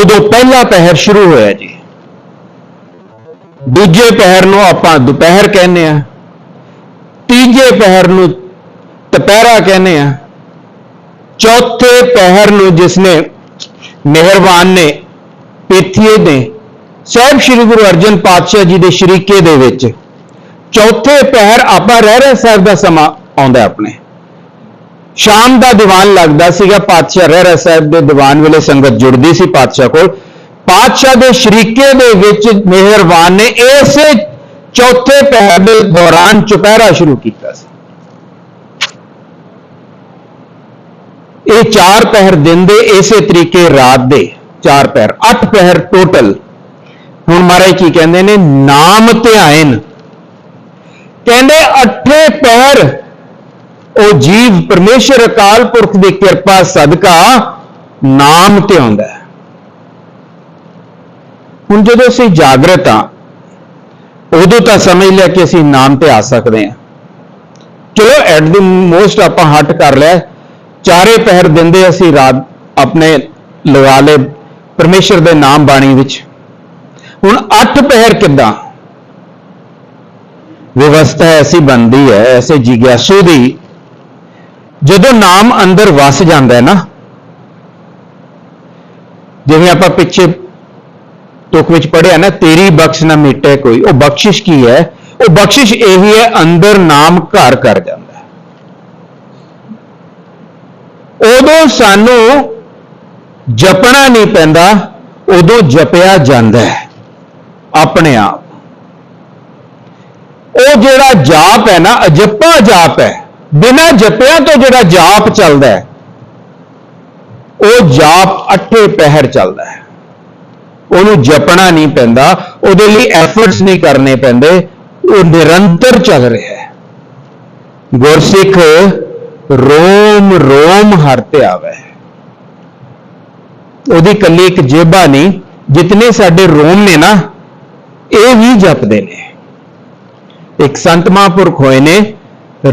ਉਦੋਂ ਪਹਿਲਾ ਪਹਿਰ ਸ਼ੁਰੂ ਹੋਇਆ ਜੀ। ਦੂਜੇ ਪਹਿਰ ਨੂੰ ਆਪਾਂ ਦੁਪਹਿਰ ਕਹਿੰਦੇ ਆ ਤੀਜੇ ਪਹਿਰ ਨੂੰ ਦੁਪਹਿਰਾ ਕਹਿੰਦੇ ਆ ਚੌਥੇ ਪਹਿਰ ਨੂੰ ਜਿਸਨੇ ਮਿਹਰਬਾਨ ਨੇ, ਪੇਥੀਏ ਨੇ, ਸਾਹਿਬ ਸ੍ਰੀ ਗੁਰੂ ਅਰਜਨ ਪਾਤਸ਼ਾਹ ਜੀ ਦੇ ਸ਼ਰੀਕੇ ਦੇ ਵਿੱਚ, ਚੌਥੇ ਪਹਿਰ ਆਪਾਂ ਰਹਿ ਰਹੇ ਸਾਹਿਬ ਦਾ ਸਮਾਂ ਆਉਂਦਾ ਆਪਣੇ। ਸ਼ਾਮ ਦਾ ਦੀਵਾਨ ਲੱਗਦਾ ਸੀਗਾ, ਪਾਤਸ਼ਾਹ ਰਹਿ ਰਹੇ ਸਾਹਿਬ ਦੇ ਦੀਵਾਨ ਵੇਲੇ ਸੰਗਤ ਜੁੜਦੀ ਸੀ ਪਾਤਸ਼ਾਹ ਕੋਲ। ਪਾਤਸ਼ਾਹ ਦੇ ਸ਼ਰੀਕੇ ਦੇ ਵਿੱਚ ਮਿਹਰਬਾਨ ਨੇ ਇਸੇ ਚੌਥੇ ਪਹਿਰ ਦੇ ਦੌਰਾਨ ਚੁਪਹਿਰਾ ਸ਼ੁਰੂ ਕੀਤਾ ਸੀ। ਇਹ ਚਾਰ ਪਹਿਰ ਦਿਨ ਦੇ ਇਸੇ ਤਰੀਕੇ ਰਾਤ ਦੇ ਚਾਰ ਪਹਿਰ, ਅੱਠ ਪਹਿਰ ਟੋਟਲ ਹੁਣ ਮਹਾਰਾਜ ਕੀ ਕਹਿੰਦੇ ਨੇ? ਨਾਮ ਧਿਆਇਨ। ਕਹਿੰਦੇ ਅੱਠੇ ਪਹਿਰ, ਉਹ ਜੀਵ ਪਰਮੇਸ਼ਰ ਅਕਾਲ ਪੁਰਖ ਦੀ ਕਿਰਪਾ ਸਦਕਾ ਨਾਮ ਧਿਆਉਂਦਾ ਹੁਣ ਜਦੋਂ ਅਸੀਂ ਜਾਗਰਤ ਹਾਂ, ਉਦੋਂ ਤਾਂ ਸਮਝ ਲਿਆ ਕਿ ਅਸੀਂ ਨਾਮ ਤੇ ਆ ਸਕਦੇ ਹਾਂ। ਚਲੋ ਐਟ ਦੀ ਮੋਸਟ ਆਪਾਂ ਹਟ ਕਰ ਲਿਆ। ਚਾਰੇ ਪਹਿਰ ਦਿੰਦੇ ਅਸੀਂ ਰਾਤ ਆਪਣੇ ਲਗਾ ਲਏ ਪਰਮੇਸ਼ਰ ਦੇ ਨਾਮ ਬਾਣੀ ਵਿੱਚ। ਹੁਣ ਅੱਠ ਪਹਿਰ ਕਿੱਦਾਂ? ਵਿਵਸਥਾ ਐਸੀ ਬਣਦੀ ਹੈ, ਐਸੇ ਜਿਗਿਆਸੂ ਦੀ, ਜਦੋਂ ਨਾਮ ਅੰਦਰ ਵਸ ਜਾਂਦਾ ਹੈ ਨਾ, ਜਿਵੇਂ ਆਪਾਂ ਪਿੱਛੇ ਤੁਕ ਵਿੱਚ ਪੜਿਆ ਨਾ, ਤੇਰੀ ਬਖਸ਼ ਨਾ ਮਿਟੇ ਕੋਈ। ਉਹ ਬਖਸ਼ਿਸ਼ ਕੀ ਹੈ? ਉਹ ਬਖਸ਼ਿਸ਼ ਇਹੀ ਹੈ, ਅੰਦਰ ਨਾਮ ਘਰ ਕਰ ਜਾਂਦਾ ਉਦੋਂ ਸਾਨੂੰ ਜਪਣਾ ਨਹੀਂ ਪੈਂਦਾ, ਉਦੋਂ ਜਪਿਆ ਜਾਂਦਾ ਹੈ, ਆਪਣੇ ਆਪ। ਉਹ ਜਿਹੜਾ ਜਾਪ ਹੈ ਨਾ, ਅਜੱਪਾ ਜਾਪ ਹੈ, ਬਿਨਾਂ ਜਪਿਆ ਤੋਂ ਜਿਹੜਾ ਜਾਪ ਚੱਲਦਾ ਹੈ, ਉਹ ਜਾਪ ਅੱਠੇ ਪਹਿਰ ਚੱਲਦਾ ਹੈ। ਉਹਨੂੰ ਜਪਣਾ ਨਹੀਂ ਪੈਂਦਾ, ਉਹਦੇ ਲਈ ਐਫਰਟਸ ਨਹੀਂ ਕਰਨੇ ਪੈਂਦੇ, ਉਹ ਨਿਰੰਤਰ ਚੱਲ ਰਿਹਾ ਹੈ। ਗੁਰਸਿੱਖ ਰੋਮ ਰੋਮ ਹਰ ਤੇ ਆਵੇ। ਉਹਦੀ ਕੱਲੀ ਇੱਕ ਜੇਬਾ ਨਹੀਂ ਜਿਤਨੇ ਸਾਡੇ ਰੋਮ ਨੇ ਨਾ, ਇਹ ਵੀ ਜਪਦੇ ਨੇ। ਇੱਕ ਸੰਤ ਮਹਾਂਪੁਰਖ ਹੋਏ ਨੇ,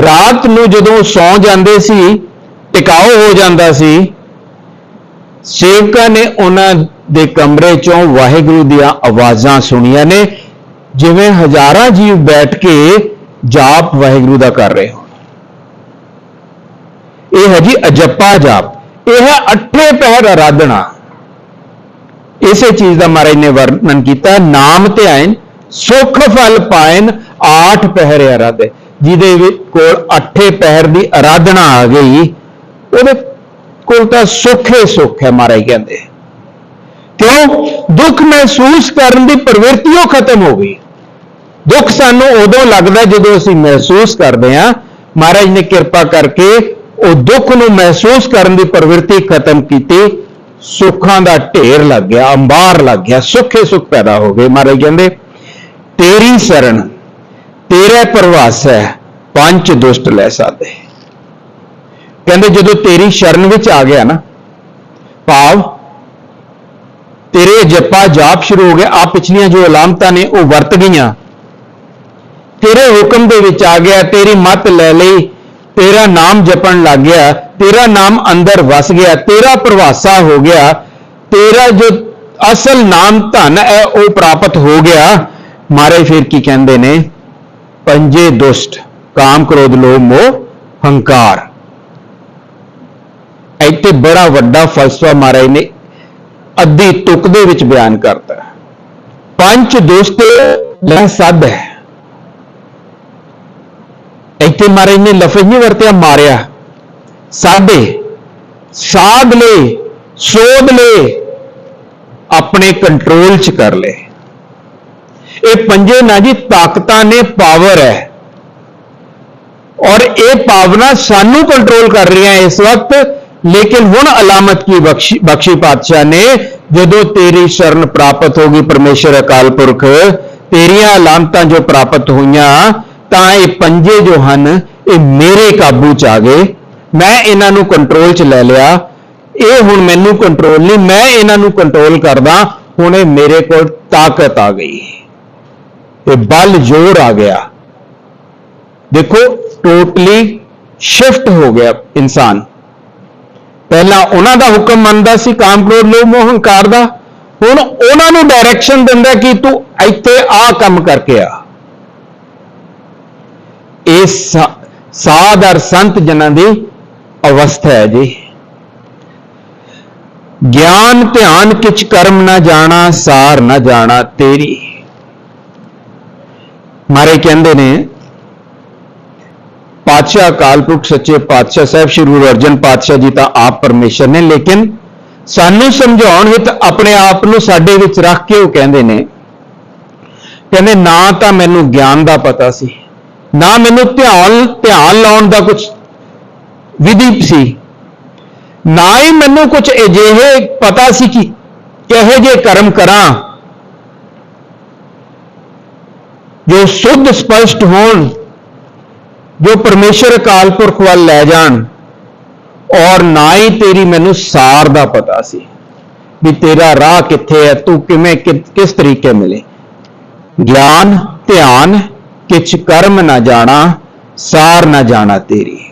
ਰਾਤ ਨੂੰ ਜਦੋਂ ਸੌ ਜਾਂਦੇ ਸੀ ਟਿਕਾਓ ਹੋ ਜਾਂਦਾ ਸੀ ਸੇਵਕਾਂ ਨੇ ਉਹਨਾਂ ਦੇ ਕਮਰੇ ਚੋਂ ਵਾਹਿਗੁਰੂ ਦੀਆਂ ਆਵਾਜ਼ਾਂ ਸੁਣੀਆਂ ਨੇ, ਜਿਵੇਂ ਹਜ਼ਾਰਾਂ ਜੀਵ ਬੈਠ ਕੇ ਜਾਪ ਵਾਹਿਗੁਰੂ ਦਾ ਕਰ ਰਹੇ ਹੋ ਇਹ ਹੈ ਜੀ ਅਜੱਪਾ ਜਾਪ। ਇਹ ਹੈ ਅੱਠੇ ਪਹਿਰ ਆਰਾਧਨਾ। ਇਸੇ ਚੀਜ਼ ਦਾ ਮਹਾਰਾਜ ਨੇ ਵਰਣਨ ਕੀਤਾ, ਨਾਮ ਤੇ ਧਿਆਨ ਸੁਖ ਫਲ ਪਾਇਨ, ਆਠ ਪਹਿਰ ਆਰਾਧੇ। ਜਿਹਦੇ ਕੋਲ ਅੱਠੇ ਪਹਿਰ ਦੀ ਆਰਾਧਨਾ ਆ ਗਈ, ਉਹਦੇ ਕੋਲ ਤਾਂ ਸੁੱਖ ਹੀ ਸੁੱਖ ਹੈ ਮਹਾਰਾਜ ਕਹਿੰਦੇ। ਕਿਉਂ? ਦੁੱਖ ਮਹਿਸੂਸ ਕਰਨ ਦੀ ਪ੍ਰਵਿਰਤੀ ਉਹ ਖਤਮ ਹੋ ਗਈ। ਦੁੱਖ ਸਾਨੂੰ ਉਦੋਂ ਲੱਗਦਾ ਜਦੋਂ ਅਸੀਂ ਮਹਿਸੂਸ ਕਰਦੇ ਹਾਂ। ਮਹਾਰਾਜ ਨੇ ਕਿਰਪਾ ਕਰਕੇ ਉਹ ਦੁੱਖ ਨੂੰ ਮਹਿਸੂਸ ਕਰਨ ਦੀ ਪ੍ਰਵਿਰਤੀ ਖਤਮ ਕੀਤੀ। ਸੁੱਖਾਂ ਦਾ ਢੇਰ ਲੱਗ ਗਿਆ, ਅੰਬਾਰ ਲੱਗ ਗਿਆ, ਸੁੱਖੇ ਸੁੱਖ ਪੈਦਾ ਹੋ ਗਏ। ਮਹਾਰਾਜ ਕਹਿੰਦੇ, ਤੇਰੀ ਸ਼ਰਨ, ਤੇਰੇ ਪ੍ਰਵਾਸ ਹੈ, ਪੰਜ ਦੁਸ਼ਟ ਲੈ ਸਾਦੇ ਕਹਿੰਦੇ ਜਦੋਂ ਤੇਰੀ ਸ਼ਰਨ ਵਿੱਚ ਆ ਗਿਆ ਨਾ, ਭਾਵ ਤੇਰੇ ਜਪਾ ਜਾਪ ਸ਼ੁਰੂ ਹੋ ਗਿਆ ਆ ਪਿਛਲੀਆਂ ਜੋ ਅਲਾਮਤਾਂ ਨੇ ਉਹ ਵਰਤ ਗਈਆਂ। ਤੇਰੇ ਹੁਕਮ ਦੇ ਵਿੱਚ ਆ ਗਿਆ, ਤੇਰੀ ਮਤ ਲੈ ਲਈ, ਤੇਰਾ ਨਾਮ ਜਪਣ ਲੱਗ ਗਿਆ, ਤੇਰਾ ਨਾਮ ਅੰਦਰ ਵਸ ਗਿਆ, ਤੇਰਾ ਪ੍ਰਵਾਸਾ ਹੋ ਗਿਆ, ਤੇਰਾ ਜੋ ਅਸਲ ਨਾਮ ਧਨ ਹੈ, ਉਹ ਪ੍ਰਾਪਤ ਹੋ ਗਿਆ। ਮਾਰੇ ਫਿਰ ਕੀ ਕਹਿੰਦੇ ਨੇ? ਪੰਜੇ ਦੁਸ਼ਟ, ਕਾਮ ਕ੍ਰੋਧ ਲੋਭ ਮੋਹ, ਹੰਕਾਰ। ਇੱਥੇ ਬੜਾ ਵੱਡਾ ਫਲਸਫਾ ਮਹਾਰਾਜ ਨੇ ਅੱਧੀ ਤੁਕ ਦੇ ਵਿੱਚ ਬਿਆਨ ਕਰਤਾ। ਪੰਜ ਦੋਸਤੇ ਲੈ ਸੱਦ ਹੈ। ਇੱਥੇ ਮਹਾਰਾਜ ਨੇ ਲਫ਼ਜ਼ ਨਹੀਂ ਵਰਤਿਆ, ਮਾਰਿਆ। ਸਾਦੇ ਸਾਧ ਲੈ, ਸੋਧ ਲੈ, ਆਪਣੇ ਕੰਟਰੋਲ ਚ ਕਰ ਲੈ। ਇਹ ਪੰਜੇ ਨਾ ਜੀ ਤਾਕਤਾਂ ਨੇ ਪਾਵਰ ਹੈ। ਔਰ ਇਹ ਭਾਵਨਾ ਸਾਨੂੰ ਕੰਟਰੋਲ ਕਰ ਰਹੀਆਂ ਇਸ ਵਕਤ। ਲੇਕਿਨ ਹੁਣ ਅਲਾਮਤ ਕੀ ਬਖਸ਼ੀ ਬਖਸ਼ੀ ਪਾਤਸ਼ਾਹ ਨੇ, ਜਦੋਂ ਤੇਰੀ ਸ਼ਰਨ ਪ੍ਰਾਪਤ ਹੋਗੀ ਪਰਮੇਸ਼ਰ ਅਕਾਲ ਪੁਰਖ, ਤੇਰੀਆਂ ਅਲਾਮਤਾਂ ਜੋ ਪ੍ਰਾਪਤ ਹੋਈਆਂ, ਤਾਂ ਇਹ ਪੰਜੇ ਜੋ ਹਨ, ਇਹ ਮੇਰੇ ਕਾਬੂ ਚ ਆ ਗਏ। ਮੈਂ ਇਹਨਾਂ ਨੂੰ ਕੰਟਰੋਲ ਚ ਲੈ ਲਿਆ। ਇਹ ਹੁਣ ਮੈਨੂੰ ਕੰਟਰੋਲ ਨਹੀਂ, ਮੈਂ ਇਹਨਾਂ ਨੂੰ ਕੰਟਰੋਲ ਕਰਦਾ, ਹੁਣ ਇਹ ਮੇਰੇ ਕੋਲ ਤਾਕਤ ਆ ਗਈ। ਇਹ ਬਲ ਜ਼ੋਰ ਆ ਗਿਆ। ਦੇਖੋ ਟੋਟਲੀ ਸ਼ਿਫਟ ਹੋ ਗਿਆ ਇਨਸਾਨ। ਪਹਿਲਾਂ ਉਹਨਾਂ ਦਾ ਹੁਕਮ ਮੰਨਦਾ ਸੀ ਕਾਮ ਕ੍ਰੋਧ ਲੋਭ ਮੋਹ ਹੰਕਾਰ ਦਾ। ਹੁਣ ਉਹਨਾਂ ਨੂੰ ਡਾਇਰੈਕਸ਼ਨ ਦਿੰਦਾ ਕਿ ਤੂੰ ਇੱਥੇ ਆ ਕੰਮ ਕਰਕੇ ਆ। ਇਹ ਸਾ- ਸਾਧ ਔਰ ਸੰਤ ਜਨਾਂ ਦੀ ਅਵਸਥਾ ਹੈ ਜੀ। ਗਿਆਨ, ਧਿਆਨ ਕਿਛ ਕਰਮ ਨਾ ਜਾਣਾ, ਸਾਰ ਨਾ ਜਾਣਾ ਤੇਰੀ। ਮਾਰੇ ਕਹਿੰਦੇ ਨੇ ਪਾਤਸ਼ਾਹ ਅਕਾਲ ਪੁਰਖ ਸੱਚੇ ਪਾਤਸ਼ਾਹ ਸਾਹਿਬ, ਸ਼੍ਰੀ ਗੁਰੂ ਅਰਜਨ ਪਾਤਸ਼ਾਹ ਜੀ ਤਾਂ ਆਪ ਪਰਮੇਸ਼ਰ ਨੇ, ਲੇਕਿਨ ਸਾਨੂੰ ਸਮਝਾਉਣ ਹਿਤ ਆਪਣੇ ਆਪ ਨੂੰ ਸਾਡੇ ਵਿੱਚ ਰੱਖ ਕੇ ਉਹ ਕਹਿੰਦੇ ਨੇ, ਕਹਿੰਦੇ ਨਾ ਤਾਂ ਮੈਨੂੰ ਗਿਆਨ ਦਾ ਪਤਾ ਸੀ, ਨਾ ਮੈਨੂੰ ਧਿਆਨ ਧਿਆਨ ਲਾਉਣ ਦਾ ਕੁਝ ਵਿਧੀ ਸੀ, ਨਾ ਹੀ ਮੈਨੂੰ ਕੁਝ ਅਜਿਹੇ ਪਤਾ ਸੀ ਕਿ ਕਿਹੋ ਜਿਹੇ ਕਰਮ ਕਰਾਂ, ਜੋ ਸੁੱਧ ਸਪਸ਼ਟ ਹੋਣ ਜੋ ਪਰਮੇਸ਼ਰ ਅਕਾਲ ਪੁਰਖ ਵੱਲ ਲੈ ਜਾਣ, ਔਰ ਨਾ ਹੀ ਤੇਰੀ ਮੈਨੂੰ ਸਾਰ ਦਾ ਪਤਾ ਸੀ, ਵੀ ਤੇਰਾ ਰਾਹ ਕਿੱਥੇ ਹੈ, ਤੂੰ ਕਿਵੇਂ ਕਿ- ਕਿਸ ਤਰੀਕੇ ਮਿਲੇ। ਗਿਆਨ, ਧਿਆਨ, ਕਿਛ ਕਰਮ ਨਾ ਜਾਣਾ, ਸਾਰ ਨਾ ਜਾਣਾ ਤੇਰੀ।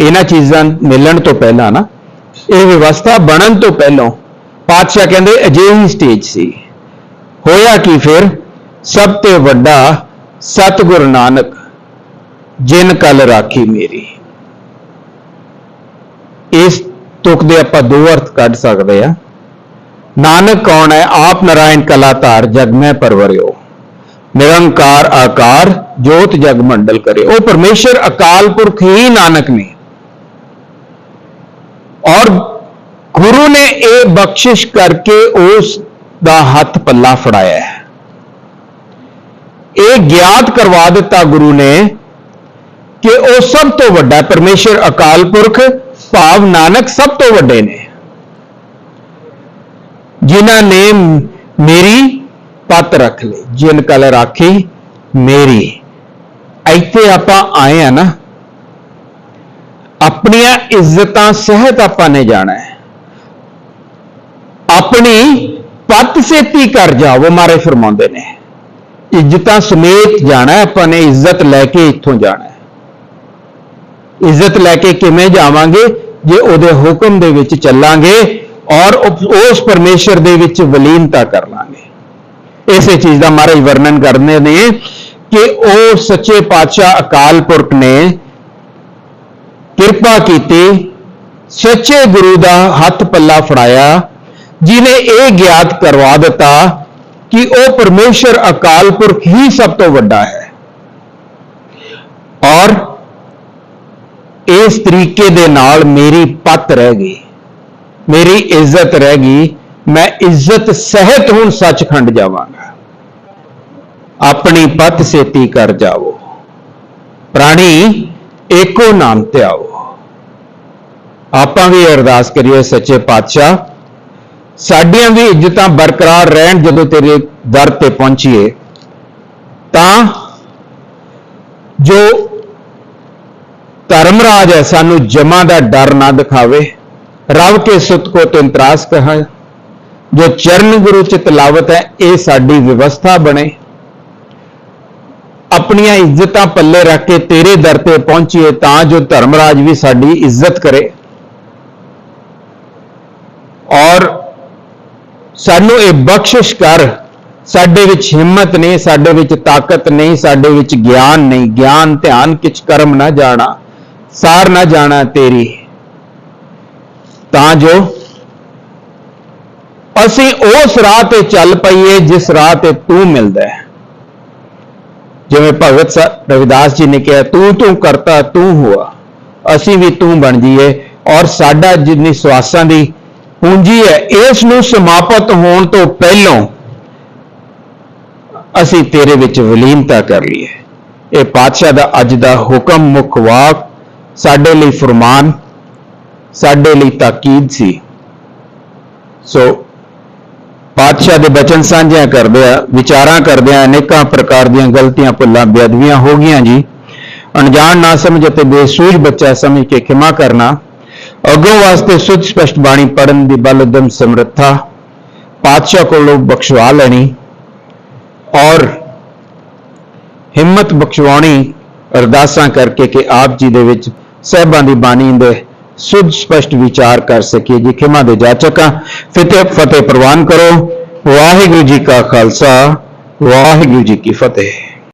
ਇਹਨਾਂ ਚੀਜ਼ਾਂ ਮਿਲਣ ਤੋਂ ਪਹਿਲਾਂ ਨਾ, ਇਹ ਵਿਵਸਥਾ ਬਣਨ ਤੋਂ ਪਹਿਲਾਂ ਪਾਤਸ਼ਾਹ ਕਹਿੰਦੇ ਅਜਿਹੀ ਸਟੇਜ ਸੀ। ਹੋਇਆ ਕਿ ਫਿਰ? ਸਭ ਤੋਂ ਵੱਡਾ ਸਤਿਗੁਰ ਨਾਨਕ ਜਿਨ ਕਲ ਰਾਖੀ ਮੇਰੀ। ਇਸ ਤੁਕ ਦੇ ਆਪਾਂ ਦੋ ਅਰਥ ਕੱਢ ਸਕਦੇ ਆ ਨਾਨਕ ਕੌਣ ਹੈ? ਆਪ ਨਾਰਾਇਣ ਕਲਾਧਾਰ ਜਗ ਮੈਂ ਪਰਵਰਿਓ। ਨਿਰੰਕਾਰ ਆਕਾਰ, ਜੋਤ ਜਗ ਮੰਡਲ ਕਰੇ ਉਹ ਪਰਮੇਸ਼ਰ, ਅਕਾਲ ਪੁਰਖ ਹੀ ਨਾਨਕ ਨੇ। ਔਰ ਗੁਰੂ ਨੇ ਇਹ ਬਖਸ਼ਿਸ਼ ਕਰਕੇ ਉਸ ਦਾ ਹੱਥ ਪੱਲਾ ਫੜਾਇਆ ਹੈ। ਇਹ ਗਿਆਤ ਕਰਵਾ ਦਿੱਤਾ ਗੁਰੂ ਨੇ ਕਿ ਉਹ ਸਭ ਤੋਂ ਵੱਡਾ ਹੈ। ਪਰਮੇਸ਼ਰ, ਅਕਾਲ ਪੁਰਖ, ਭਾਵ ਨਾਨਕ ਸਭ ਤੋਂ ਵੱਡੇ ਨੇ। ਜਿਨ੍ਹਾਂ ਨੇ ਮੇਰੀ ਪਤ ਰੱਖ ਲਈ, ਜਿਨ ਕਲ ਰਾਖੀ ਮੇਰੀ। ਇੱਥੇ ਆਪਾਂ ਆਏ ਆ ਨਾ, ਆਪਣੀਆਂ ਇੱਜ਼ਤਾਂ, ਸਹਿਤ ਆਪਾਂ ਨੇ ਜਾਣਾ ਹੈ। ਆਪਣੀ ਪਤ ਸੇਤੀ ਕਰ ਜਾਓ ਮਾਰੇ ਫਰਮਾਉਂਦੇ ਨੇ। ਇੱਜ਼ਤਾਂ ਸਮੇਤ ਜਾਣਾ ਆਪਾਂ ਨੇ ਇੱਜ਼ਤ ਲੈ ਕੇ ਇੱਥੋਂ ਜਾਣਾ ਇੱਜ਼ਤ ਲੈ ਕੇ ਕਿਵੇਂ ਜਾਵਾਂਗੇ, ਜੇ ਉਹਦੇ ਹੁਕਮ ਦੇ ਵਿੱਚ ਚੱਲਾਂਗੇ ਔਰ ਉਸ ਪਰਮੇਸ਼ਰ ਦੇ ਵਿੱਚ ਵਲੀਨਤਾ ਕਰ ਲਾਂਗੇ। ਇਸੇ ਚੀਜ਼ ਦਾ ਮਹਾਰਾਜ ਵਰਣਨ ਕਰਦੇ ਨੇ ਕਿ ਉਹ ਸੱਚੇ ਪਾਤਸ਼ਾਹ ਅਕਾਲ ਪੁਰਖ ਨੇ ਕਿਰਪਾ ਕੀਤੀ, ਸੱਚੇ ਗੁਰੂ ਦਾ ਹੱਥ ਪੱਲਾ ਫੜਾਇਆ ਜਿਨੇ ਇਹ ਗਿਆਤ ਕਰਵਾ ਦਿੱਤਾ ਕਿ ਉਹ ਪਰਮੇਸ਼ਰ ਅਕਾਲ ਪੁਰਖ ਹੀ ਸਭ ਤੋਂ ਵੱਡਾ ਹੈ। ਔਰ ਇਸ ਤਰੀਕੇ ਦੇ ਨਾਲ ਮੇਰੀ ਪਤ ਰਹਿ ਗਈ, ਮੇਰੀ ਇੱਜ਼ਤ ਰਹਿ ਗਈ, ਮੈਂ ਇੱਜ਼ਤ ਸਹਿਤ ਹੁਣ ਸੱਚਖੰਡ ਜਾਵਾਂਗਾ। ਆਪਣੀ ਪਤ ਸੇਤੀ ਕਰ ਜਾਵੋ, ਪ੍ਰਾਣੀ ਏਕੋ ਨਾਮ ਤੇ ਆਓ ਆਪਾਂ ਵੀ ਅਰਦਾਸ ਕਰੀਏ, ਸੱਚੇ ਪਾਤਸ਼ਾਹ, ਸਾਡੀਆਂ ਵੀ ਇੱਜ਼ਤਾਂ ਬਰਕਰਾਰ ਰਹਿਣ ਜਦੋਂ ਤੇਰੇ ਦਰ ਤੇ ਪਹੁੰਚੀਏ, ਤਾਂ ਜੋ ਧਰਮਰਾਜ ਹੈ, ਸਾਨੂੰ ਜਮਾ ਦਾ ਡਰ ਨਾ ਦਿਖਾਵੇ। ਰਵ ਕੇ ਸੁਤ ਕੋ ਤਿੰਤਰਾਸ ਕਹਾ। ਜੋ ਚਰਨ ਗੁਰੂ ਚ ਤਲਾਵਤ ਹੈ, ਇਹ ਸਾਡੀ ਵਿਵਸਥਾ ਬਣੇ। ਆਪਣੀਆਂ ਇੱਜ਼ਤਾਂ ਪੱਲੇ ਰੱਖ ਕੇ ਤੇਰੇ ਦਰ ਤੇ ਪਹੁੰਚੀਏ, ਤਾਂ ਜੋ ਧਰਮਰਾਜ ਵੀ ਸਾਡੀ ਇੱਜ਼ਤ ਕਰੇ। ਔਰ ਸਾਨੂੰ ਇਹ ਬਖਸ਼ਿਸ਼ ਕਰ, ਸਾਡੇ ਵਿੱਚ ਹਿੰਮਤ ਨਹੀਂ, ਸਾਡੇ ਵਿੱਚ ਤਾਕਤ ਨਹੀਂ, ਸਾਡੇ ਵਿੱਚ ਗਿਆਨ ਨਹੀਂ, ਗਿਆਨ ਧਿਆਨ ਕਿਛ ਕਰਮ ਨਾ ਜਾਣਾ। ਸਾਰ ਨਾ ਜਾਣਾ ਤੇਰੀ। ਤਾਂ ਜੋ ਅਸੀਂ ਉਸ ਰਾਹ ਤੇ ਚੱਲ ਪਈਏ ਜਿਸ ਰਾਹ ਤੇ ਤੂੰ ਮਿਲਦਾ ਹੈ। ਜਿਵੇਂ ਭਗਤ ਰਵਿਦਾਸ ਜੀ ਨੇ ਕਿਹਾ, ਤੂੰ ਤੂੰ ਕਰਤਾ, ਤੂੰ ਹੁਆ। ਅਸੀਂ ਵੀ ਤੂੰ ਬਣ ਜਾਈਏ ਔਰ ਸਾਡਾ ਜਿੰਨੀ ਸਵਾਸਾਂ ਦੀ ਪੂੰਜੀ ਹੈ, ਇਸ ਨੂੰ ਸਮਾਪਤ ਹੋਣ ਤੋਂ ਪਹਿਲਾਂ ਅਸੀਂ ਤੇਰੇ ਵਿੱਚ ਵਿਲੀਨਤਾ ਕਰ ਲਈਏ। ਇਹ ਪਾਤਸ਼ਾਹ ਦਾ ਅੱਜ ਦਾ ਹੁਕਮ ਮੁੱਖ ਵਾਕ ਸਾਡੇ ਲਈ ਫਰਮਾਨ, ਸਾਡੇ ਲਈ ਤਾਕੀਦ ਸੀ। ਸੋ ਪਾਤਸ਼ਾਹ ਦੇ ਬਚਨ ਸਾਂਝਿਆਂ ਕਰਦੇ ਆ ਵਿਚਾਰਾਂ ਕਰਦੇ ਆ ਅਨੇਕਾਂ ਪ੍ਰਕਾਰ ਦੀਆਂ ਗਲਤੀਆਂ, ਭੁੱਲਾਂ, ਬੇਅਦਬੀਆਂ ਹੋ ਗਈਆਂ ਜੀ। ਅਣਜਾਣ ਨਾ ਸਮਝ ਅਤੇ ਬੇਸੂਝ ਬੱਚਾ ਸਮਝ ਕੇ ਖਿਮਾ ਕਰਨਾ, ਅੱਗੋਂ ਵਾਸਤੇ ਸੁੱਚ ਸਪਸ਼ਟ ਬਾਣੀ ਪੜਨ ਦੀ ਬਲ ਉਦਮ ਸਮਰੱਥਾ ਪਾਤਸ਼ਾਹ ਕੋਲੋਂ ਬਖਸ਼ਵਾ ਲੈਣੀ ਔਰ ਹਿੰਮਤ ਬਖਸ਼ਵਾਉਣੀ ਅਰਦਾਸਾਂ ਕਰਕੇ ਕਿ ਆਪ ਜੀ ਦੇ ਵਿੱਚ ਸਹਿਬਾਂ ਦੀ ਬਾਣੀ ਦੇ ਸੁਧ, ਸਪਸ਼ਟ ਵਿਚਾਰ ਕਰ ਸਕੀਏ, ਜੀ ਖਿਮਾ ਦੇ ਜਾਚਕਾਂ। ਫਤਿਹ ਫਤਿਹ ਪ੍ਰਵਾਨ ਕਰੋ। ਵਾਹਿਗੁਰੂ ਜੀ ਕਾ ਖਾਲਸਾ, ਵਾਹਿਗੁਰੂ ਜੀ ਕੀ ਫਤਿਹ।